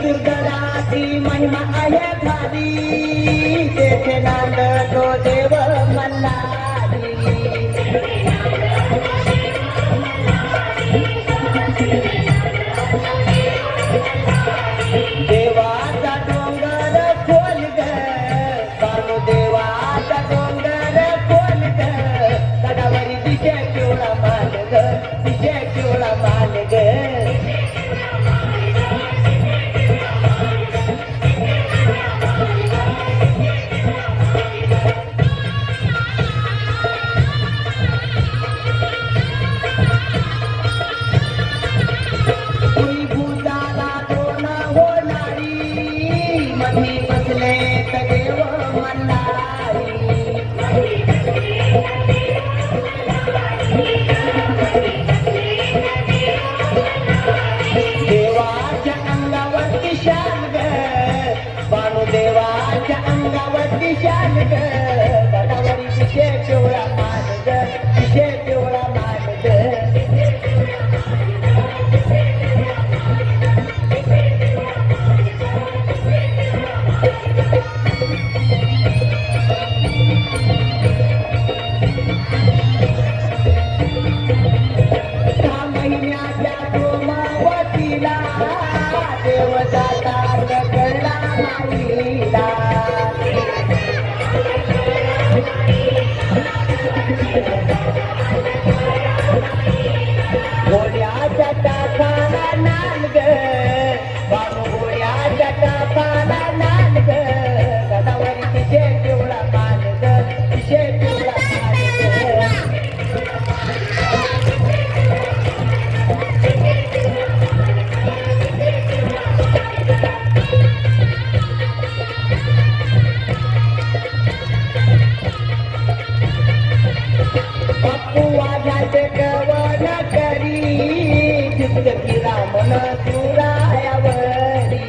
देवाची महिमा आहे भारी. तेथे नांदतो देव मल्हारी. देवाचा डोंगर खोल ग. बाळू देवाचा डोंगर खोल ग. गडावरी दिशा पिवळा देवाच्या अंगावरती शाल ग. बाणू देवाच्या अंगावरती शाल ग. गोळ्याच्या तासाला नांद. जगीरा मन तुरायावरी